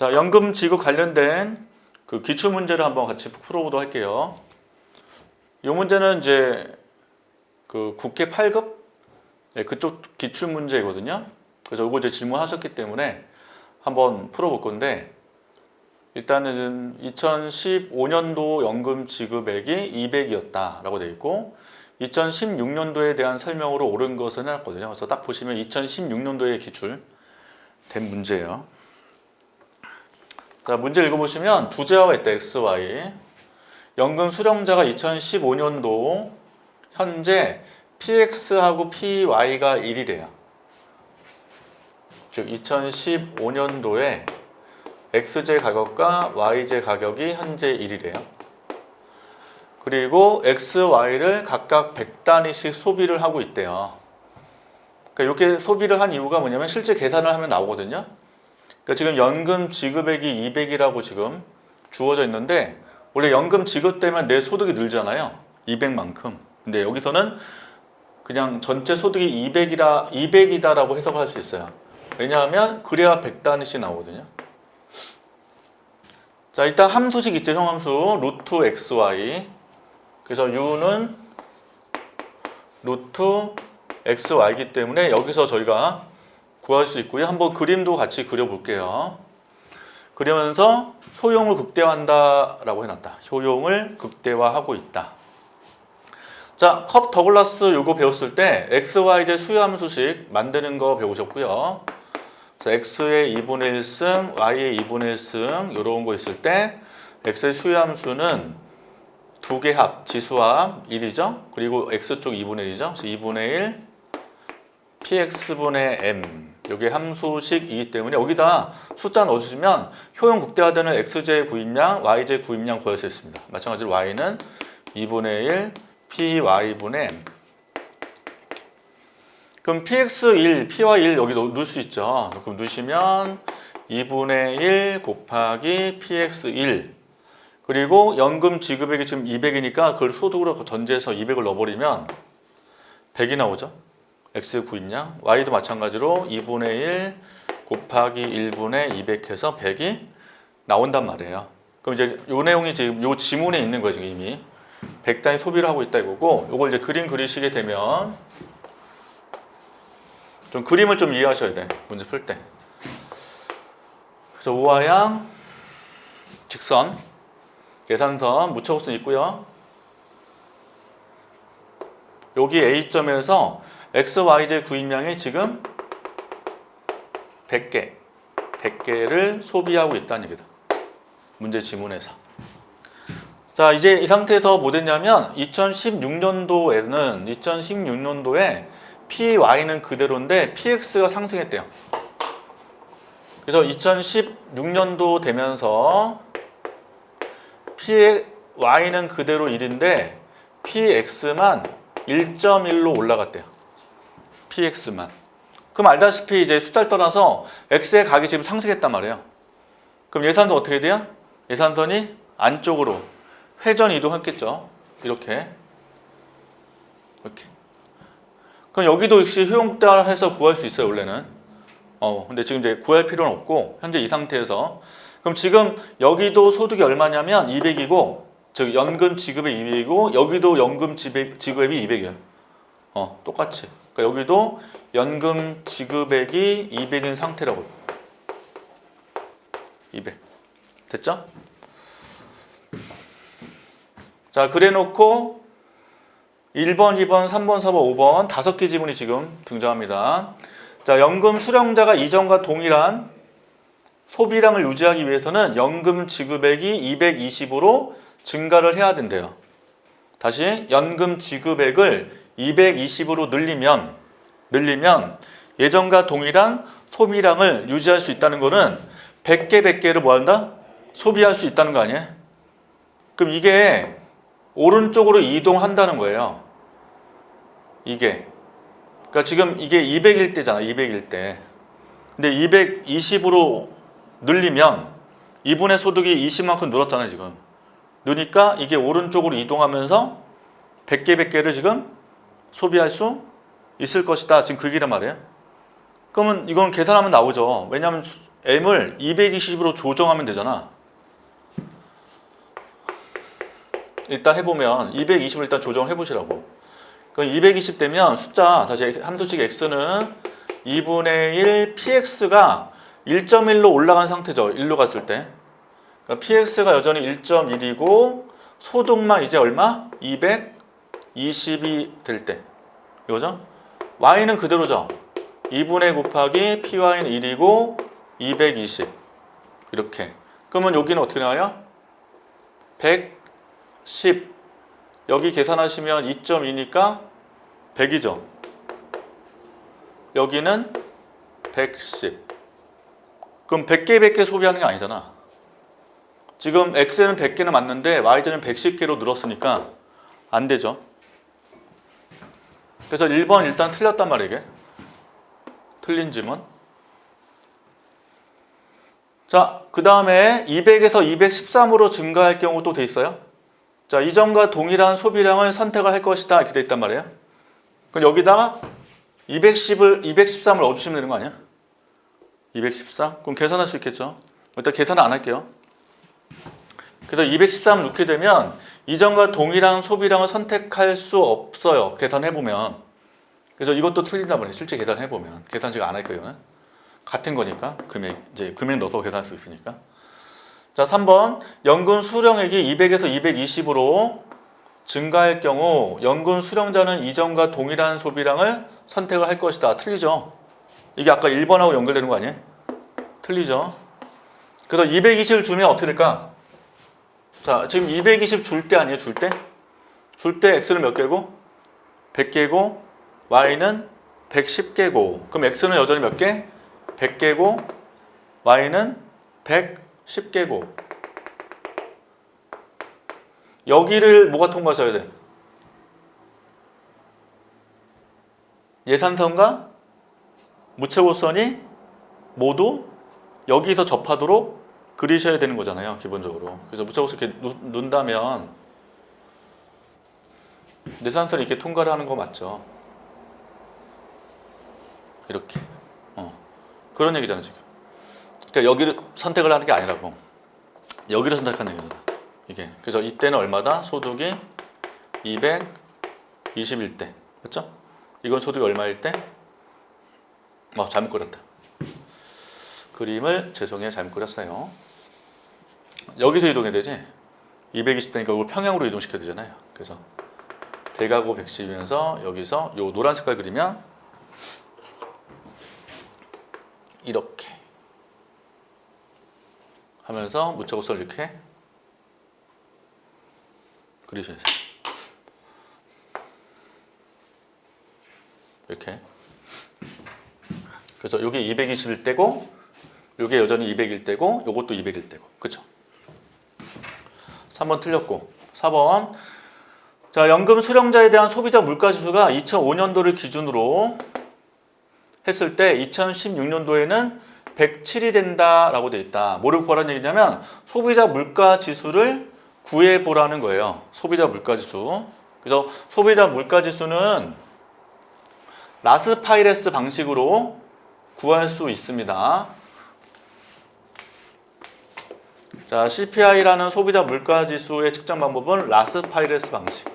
자, 연금 지급 관련된 그 기출 문제를 한번 같이 풀어보도록 할게요. 이 문제는 이제 그 국회 8급 네, 그쪽 기출 문제거든요. 그래서 이거 이제 질문하셨기 때문에 한번 풀어볼 건데 일단은 2015년도 연금 지급액이 200이었다라고 돼 있고 2016년도에 대한 설명으로 옳은 것을 해놨거든요. 그래서 딱 보시면 2016년도에 기출된 문제예요. 자, 문제 읽어보시면 두 제화가 있다. X, Y. 연금 수령자가 2015년도 현재 PX하고 PY가 1이래요. 즉 2015년도에 XJ 가격과 YJ 가격이 현재 1이래요. 그리고 X, Y를 각각 100단위씩 소비를 하고 있대요. 그러니까 이렇게 소비를 한 이유가 뭐냐면 실제 계산을 하면 나오거든요. 그러니까 지금 연금 지급액이 200이라고 지금 주어져 있는데 원래 연금 지급되면 내 소득이 늘잖아요. 200만큼. 근데 여기서는 그냥 전체 소득이 200이라 200이다라고 해석을 할 수 있어요. 왜냐하면 그래야 100단위씩 나오거든요. 자, 일단 함수식 있죠, 형함수. 루트 xy. 그래서 u는 루트 xy이기 때문에 여기서 저희가 구할 수 있고요. 한번 그림도 같이 그려볼게요. 그러면서 효용을 극대화한다라고 해놨다. 효용을 극대화하고 있다. 자, 컵 더글라스 요거 배웠을 때 xyz 수요함수식 만드는 거 배우셨고요. 그래서 x의 2분의 1승, y의 2분의 1승 이런 거 있을 때 x의 수요함수는 두 개 합, 지수합 1이죠. 그리고 x쪽 2분의 1이죠. 그래서 2분의 1 px분의 m 이게 함수식이기 때문에 여기다 숫자 넣어주시면 효용 극대화되는 xj 구입량, yj 구입량 구할 수 있습니다. 마찬가지로 y는 2분의 1 py분의 m 그럼 px1, py1 여기 넣- 넣을 수 있죠. 그럼 넣으시면 2분의 1 곱하기 px1 그리고 연금 지급액이 지금 200이니까 그걸 소득으로 전제해서 200을 넣어버리면 100이 나오죠. X 구입량 y도 마찬가지로 2분의 1 곱하기 1분의 200 해서 100이 나온단 말이에요. 그럼 이제 요 내용이 지금 요 지문에 있는 지금 이미. 100단위 소비를 하고 있다 이거고 요걸 이제 그림 그리시게 되면 좀 그림을 좀 이해하셔야 돼. 문제 풀 때. 그래서 우하양 직선 계산선 무차곡선 있고요. 여기 A점에서 X, Y, Z 구입량이 지금 100개, 100개를 소비하고 있다는 얘기다. 문제 지문에서. 자, 이제 이 상태에서 뭐 됐냐면 2016년도에는 2016년도에 PY는 그대로인데 PX가 상승했대요. 그래서 2016년도 되면서 PY는 그대로 1인데 PX만 1.1로 올라갔대요. PX만. 그럼 알다시피 이제 숫자를 떠나서 X의 각이 지금 상승했단 말이에요. 그럼 예산도 어떻게 돼요? 예산선이 안쪽으로 회전 이동했겠죠. 이렇게. 이렇게. 그럼 여기도 역시 효용대화해서 구할 수 있어요, 원래는. 어, 근데 지금 이제 구할 필요는 없고, 현재 이 상태에서. 그럼 지금 여기도 소득이 얼마냐면 200이고, 즉, 연금 지급액 200이고, 여기도 연금 지급, 지급액이 200이에요. 어, 똑같이. 그러니까 여기도 연금 지급액이 200인 상태라고. 200. 됐죠? 자, 그래 놓고 1번, 2번, 3번, 4번, 5번 다섯 개 지문이 지금 등장합니다. 자, 연금 수령자가 이전과 동일한 소비량을 유지하기 위해서는 연금 지급액이 220으로 증가를 해야 된대요. 다시 연금 지급액을 220으로 늘리면 늘리면 예전과 동일한 소비량을 유지할 수 있다는 거는 100개 100개를 뭐 한다? 소비할 수 있다는 거 아니에요? 그럼 이게 오른쪽으로 이동한다는 거예요. 이게. 그러니까 지금 이게 200일 때잖아. 200일 때. 근데 220으로 늘리면 이분의 소득이 20만큼 늘었잖아요, 지금. 느니까 이게 오른쪽으로 이동하면서 100개 100개를 지금 소비할 수 있을 것이다. 지금 그 얘기란 말이에요. 그러면 이건 계산하면 나오죠. 왜냐하면 m을 220으로 조정하면 되잖아. 일단 해보면 220을 일단 조정해 보시라고. 그럼 220 되면 숫자 다시 함수식 x는 2분의 1 px가 1.1로 올라간 상태죠. 1로 갔을 때. 그러니까 px가 여전히 1.1이고 소득만 이제 얼마? 220이 될 때. 이거죠? y는 그대로죠. 2분의 곱하기 py는 1이고 220 이렇게. 그러면 여기는 어떻게 나와요? 110 여기 계산하시면 2.2니까 100이죠. 여기는 110. 그럼 100개 100개 소비하는 게 아니잖아. 지금 x는 100개는 맞는데 y는 110개로 늘었으니까 안 되죠. 그래서 1번 일단 틀렸단 말이에요. 이게. 틀린 지문. 자, 그 다음에 200에서 213으로 증가할 경우 또 돼 있어요. 자, 이전과 동일한 소비량을 선택을 할 것이다. 이렇게 돼 있단 말이에요. 그럼 여기다가 210을, 213을 넣어주시면 되는 거 아니야? 214? 그럼 계산할 수 있겠죠? 일단 계산을 안 할게요. 그래서 213을 넣게 되면 이전과 동일한 소비량을 선택할 수 없어요. 계산해보면. 그래서 이것도 틀린단 말이에요. 실제 계산해보면. 계산 제가 안 할 거예요. 같은 거니까. 금액, 이제 금액 넣어서 계산할 수 있으니까. 자, 3번. 연금 수령액이 200에서 220으로 증가할 경우 연금 수령자는 이전과 동일한 소비량을 선택을 할 것이다. 틀리죠? 이게 아까 1번하고 연결되는 거 아니에요? 틀리죠? 그래서 220을 주면 어떻게 될까? 자, 지금 220 줄 때 아니에요? 줄 때? 줄 때 x는 몇 개고? 100개고 y는 110개고 그럼 x는 여전히 몇 개? 100개고 y는 110개고 여기를 뭐가 통과하셔야 돼? 예산선과 무채고선이 모두 여기서 접하도록 그리셔야 되는 거잖아요, 기본적으로. 그래서 무채고선 이렇게 누- 눈다면 예산선이 이렇게 통과를 하는 거 맞죠? 이렇게. 어. 그런 얘기잖아요, 지금. 그러니까 여기를 선택을 하는 게 아니라고. 여기를 선택하는 얘기잖아. 이게. 그래서 이때는 얼마다? 소득이 221대. 맞죠? 이건 소득이 얼마일 때? 어, 잘못 그렸다. 그림을 죄송해요. 잘못 그렸어요. 여기서 이동해야 되지. 220대니까 이걸 평양으로 이동시켜야 되잖아요. 그래서 100하고 110이면서 여기서 요 노란 색깔 그리면 이렇게 하면서 무채고선을 이렇게 그리셔야 돼요. 이렇게. 그래서 여기 221대고 요게 여전히 201대고 요것도 201대고. 그렇죠? 3번 틀렸고 4번 자, 연금 수령자에 대한 소비자 물가 지수가 2005년도를 기준으로 했을 때 2016년도에는 107이 된다라고 돼 있다. 뭐를 구하라는 얘기냐면 소비자 물가 지수를 구해 보라는 거예요. 소비자 물가 지수. 그래서 소비자 물가 지수는 라스파이레스 방식으로 구할 수 있습니다. 자, CPI라는 소비자 물가 지수의 측정 방법은 라스파이레스 방식.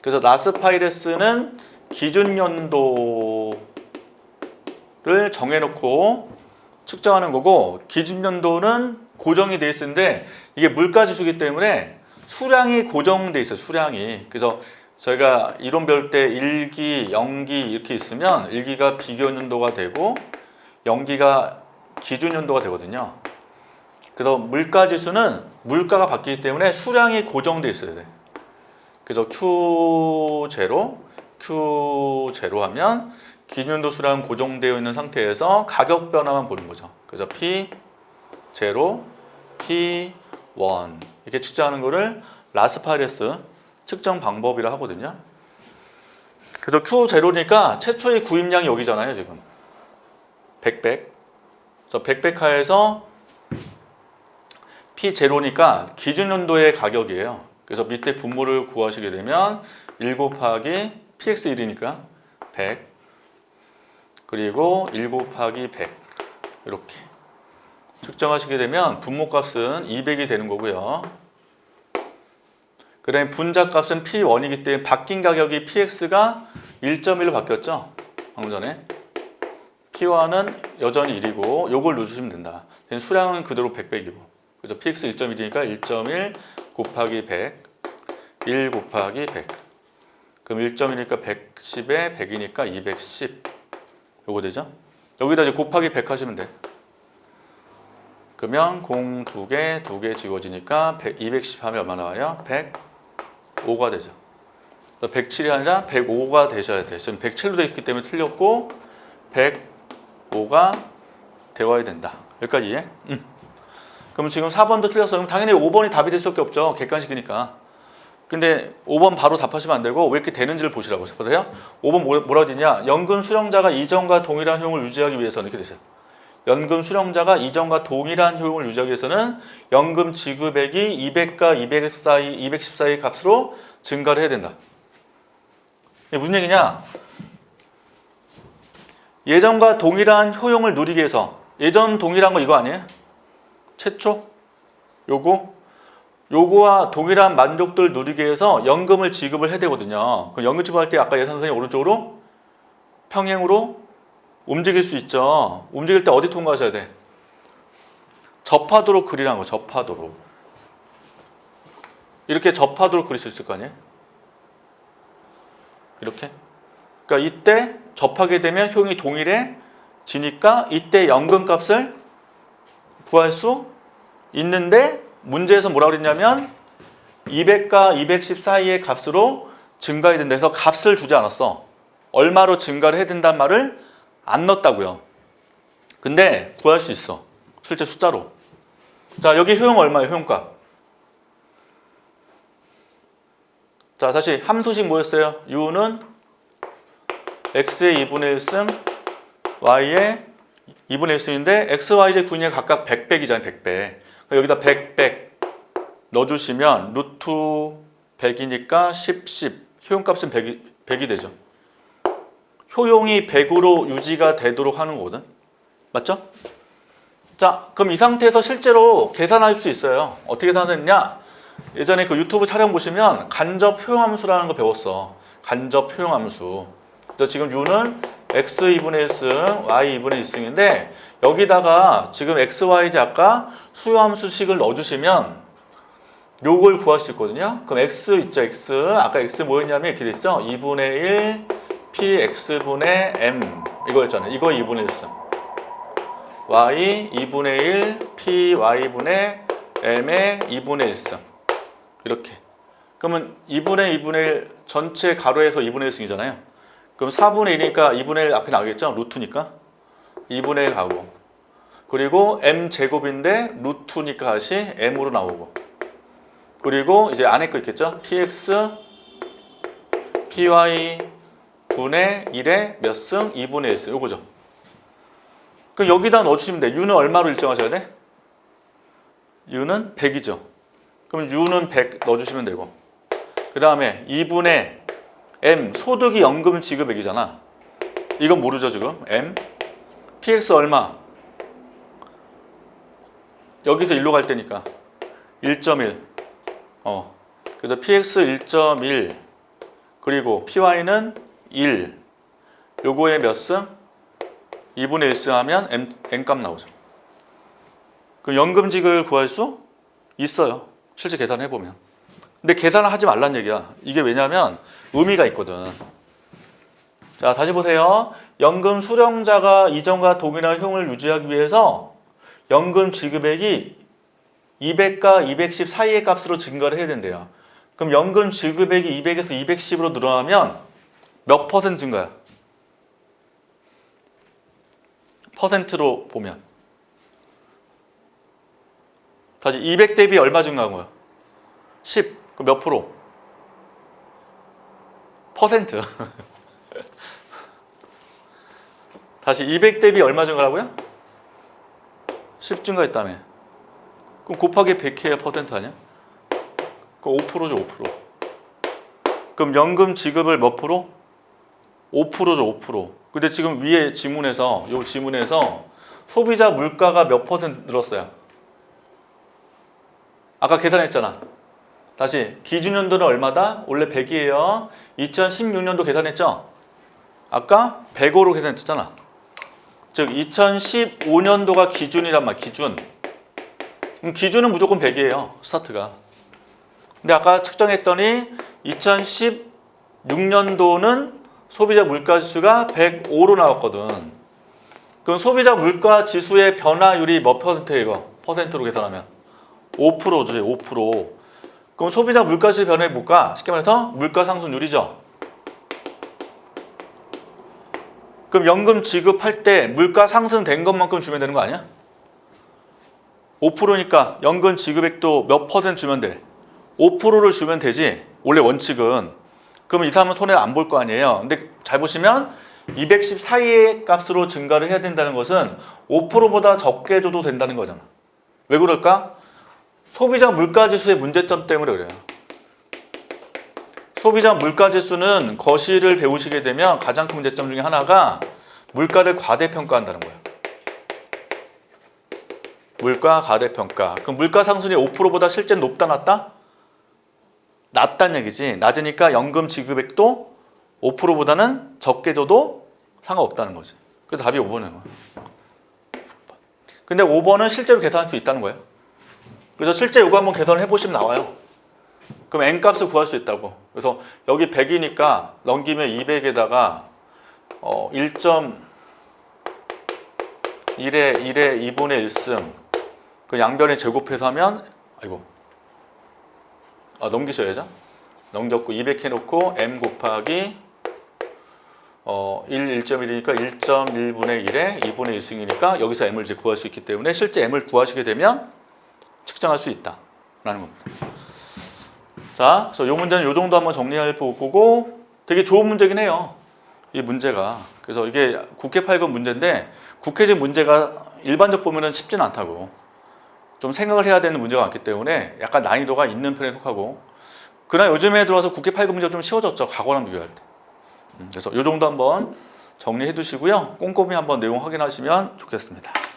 그래서 라스파이레스는 기준 연도를 정해놓고 측정하는 거고 기준 연도는 고정이 돼 있는데 이게 물가 지수기 때문에 수량이 고정돼 있어요. 수량이. 그래서 저희가 이론 배울 때 1기, 0기 이렇게 있으면 1기가 비교 연도가 되고 0기가 기준 연도가 되거든요. 그래서 물가 지수는 물가가 바뀌기 때문에 수량이 고정돼 있어야 돼. 그래서 Q0, Q0 하면 기준도 수량 고정되어 있는 상태에서 가격 변화만 보는 거죠. 그래서 P0, P1 이렇게 측정하는 거를 라스파레스 측정 방법이라 하거든요. 그래서 Q0니까 최초의 구입량이 여기잖아요, 지금. 100, 100. 그래서 100, 100하에서 P0니까 기준 연도의 가격이에요. 그래서 밑에 분모를 구하시게 되면 1 곱하기 PX1이니까 100 그리고 1 곱하기 100 이렇게 측정하시게 되면 분모값은 200이 되는 거고요. 그 다음에 분자값은 P1이기 때문에 바뀐 가격이 PX가 1.1로 바뀌었죠. 방금 전에. P1은 여전히 1이고 요걸 넣어주시면 된다. 수량은 그대로 100, 100이고. 그죠? PX 1.1이니까 1.1 곱하기 100, 1 곱하기 100. 그럼 1.1이니까 110에 100이니까 210. 요거 되죠? 여기다 이제 곱하기 100 하시면 돼. 그러면 공두 개, 두개 지워지니까 100, 210 하면 얼마 나와요? 105가 되죠. 107이 아니라 105가 되셔야 돼. 지금 107로 되어 있기 때문에 틀렸고 105가 되어야 된다. 여기까지 이해? 음. 그럼 지금 4번도 틀렸어. 그럼 당연히 5번이 답이 될 수밖에 없죠. 객관식이니까. 근데 5번 바로 답하시면 안 되고 왜 이렇게 되는지를 보시라고 보세요. 5번 뭐- 뭐라고 되냐? 연금 수령자가 이전과 동일한 효용을 유지하기 위해서는 이렇게 되세요. 연금 수령자가 이전과 동일한 효용을 유지하기 위해서는 연금 지급액이 200과 200 사이, 210 사이 값으로 증가를 해야 된다. 이게 무슨 얘기냐? 예전과 동일한 효용을 누리기 위해서 예전 동일한 거 이거 아니에요? 최초? 요거? 요거와 동일한 만족도를 누리기 위해서 연금을 지급을 해야 되거든요. 그럼 연금 지급할 때 아까 예산 선생님 오른쪽으로 평행으로 움직일 수 있죠. 움직일 때 어디 통과하셔야 돼? 접하도록 그리라는 거, 접하도록. 이렇게 접하도록 그릴 수 있을 거 아니에요? 이렇게. 그러니까 이때 접하게 되면 효용이 동일해지니까 이때 연금 값을 구할 수 있는데 문제에서 뭐라 그랬냐면 200과 210 사이의 값으로 증가해야 된다 해서 값을 주지 않았어. 얼마로 증가를 해야 된다는 말을 안 넣었다고요. 근데 구할 수 있어. 실제 숫자로. 자, 여기 효용 얼마예요? 효용값. 자, 다시 함수식 뭐였어요? u는 x의 2분의 1승 y의 2분의 1승인데 x, y, z 군이 각각 100, 100이잖아요. 100, 100. 여기다 100, 100 넣어주시면 루트 100이니까 10, 10. 효용값은 100이, 100이 되죠. 효용이 100으로 유지가 되도록 하는 거거든. 맞죠? 자, 그럼 이 상태에서 실제로 계산할 수 있어요. 어떻게 계산했냐? 예전에 그 유튜브 촬영 보시면 간접 효용함수라는 거 배웠어. 간접 효용함수. 그래서 지금 u는 x 2분의 1승, y 2분의 1승인데 여기다가 지금 x, y, 아까 수요함수식을 넣어주시면 요걸 구할 수 있거든요. 그럼 x 있죠, x. 아까 x 뭐였냐면 이렇게 됐죠. 2분의 1 px분의 m 이거였잖아요. 이거 2분의 1승. y 2분의 1 py분의 m의 2분의 1승. 이렇게. 그러면 2분의 2분의 1 전체 가로에서 2분의 1승이잖아요. 그럼 4분의 1이니까 2분의 1 앞에 나오겠죠? 루트니까. 2분의 1 가고. 그리고 m 제곱인데 루트니까 다시 m으로 나오고. 그리고 이제 안에 거 있겠죠? px py 분의 1의 몇 승? 2분의 1승. 요거죠. 그럼 여기다 넣어주시면 돼. u는 얼마로 일정하셔야 돼? u는 100이죠. 그럼 u는 100 넣어주시면 되고. 그 다음에 2분의 m 소득이 연금 지급액이잖아. 이건 모르죠 지금. m px 얼마? 여기서 1로 갈 때니까 1.1. 어. 그래서 px 1.1 그리고 py는 1. 요거의 몇 승? 2분의 1승 하면 m, m 값 나오죠. 그 연금직을 구할 수 있어요. 실제 계산해 보면. 근데 계산을 하지 말란 얘기야. 이게 왜냐면 의미가 있거든. 자, 다시 보세요. 연금 수령자가 이전과 동일한 효용을 유지하기 위해서 연금 지급액이 200과 210 사이의 값으로 증가를 해야 된대요. 그럼 연금 지급액이 200에서 210으로 늘어나면 몇 퍼센트 증가야? 퍼센트로 보면 다시 200 대비 얼마 증가한 거야? 10. 그럼 몇 프로? 퍼센트. 다시 200 대비 얼마 증가라고요? 10 증가했다며. 그럼 곱하기 100 해야 퍼센트 아니야? 그럼 5%죠, 5%. 그럼 연금 지급을 몇 프로? 5%죠, 5%. 근데 지금 위에 지문에서 요 지문에서 소비자 물가가 몇 퍼센트 늘었어요? 아까 계산했잖아. 다시 기준 연도는 얼마다? 원래 100이에요. 2016년도 계산했죠? 아까 105로 계산했잖아. 즉 2015년도가 기준이란 말, 기준. 기준은 무조건 100이에요. 스타트가. 근데 아까 측정했더니 2016년도는 소비자 물가 지수가 105로 나왔거든. 그럼 소비자 물가 지수의 변화율이 몇 퍼센트예요? 이거? 퍼센트로 계산하면 5%죠. 5%. 그럼 소비자 물가 지수 변화율 뭘까? 쉽게 말해서 물가 상승률이죠. 그럼 연금 지급할 때 물가 상승된 것만큼 주면 되는 거 아니야? 5%니까 연금 지급액도 몇 퍼센트 주면 돼? 5%를 주면 되지. 원래 원칙은. 그럼 이 사람은 손해 안 볼 거 아니에요. 근데 잘 보시면 210 사이의 값으로 증가를 해야 된다는 것은 5%보다 적게 줘도 된다는 거잖아. 왜 그럴까? 소비자 물가 지수의 문제점 때문에 그래요. 소비자 물가 지수는 거시를 배우시게 되면 가장 큰 문제점 중에 하나가 물가를 과대평가한다는 거예요. 물가 과대평가. 그럼 물가 상승률이 5%보다 실제 높다 낮다? 낮다는 얘기지. 낮으니까 연금 지급액도 5%보다는 적게 줘도 상관없다는 거지. 그래서 답이 5번이에요. 근데 5번은 실제로 계산할 수 있다는 거예요. 그래서 실제 이거 한번 계산을 해보시면 나와요. 그럼 n 값을 구할 수 있다고. 그래서 여기 100이니까 넘기면 200에다가 어, 1.1에 1에 2분의 1승 그 양변에 제곱해서 하면 아이고 아, 넘기셔야죠. 넘겼고 200 해놓고 m 곱하기 어, 1, 1.1이니까 1.1분의 1에 2분의 1승이니까 여기서 m을 이제 구할 수 있기 때문에 실제 m을 구하시게 되면 측정할 수 있다라는 겁니다. 자, 그래서 이 문제는 이 정도 한번 정리할 거고 되게 좋은 문제긴 해요. 이 문제가. 그래서 이게 국회 8급 문제인데 국회적 문제가 일반적 보면은 쉽진 않다고. 좀 생각을 해야 되는 문제가 많기 때문에 약간 난이도가 있는 편에 속하고 그러나 요즘에 들어와서 국회 8급 문제가 좀 쉬워졌죠. 과거랑 비교할 때. 음, 그래서 이 정도 한번 정리해 두시고요. 꼼꼼히 한번 내용 확인하시면 좋겠습니다.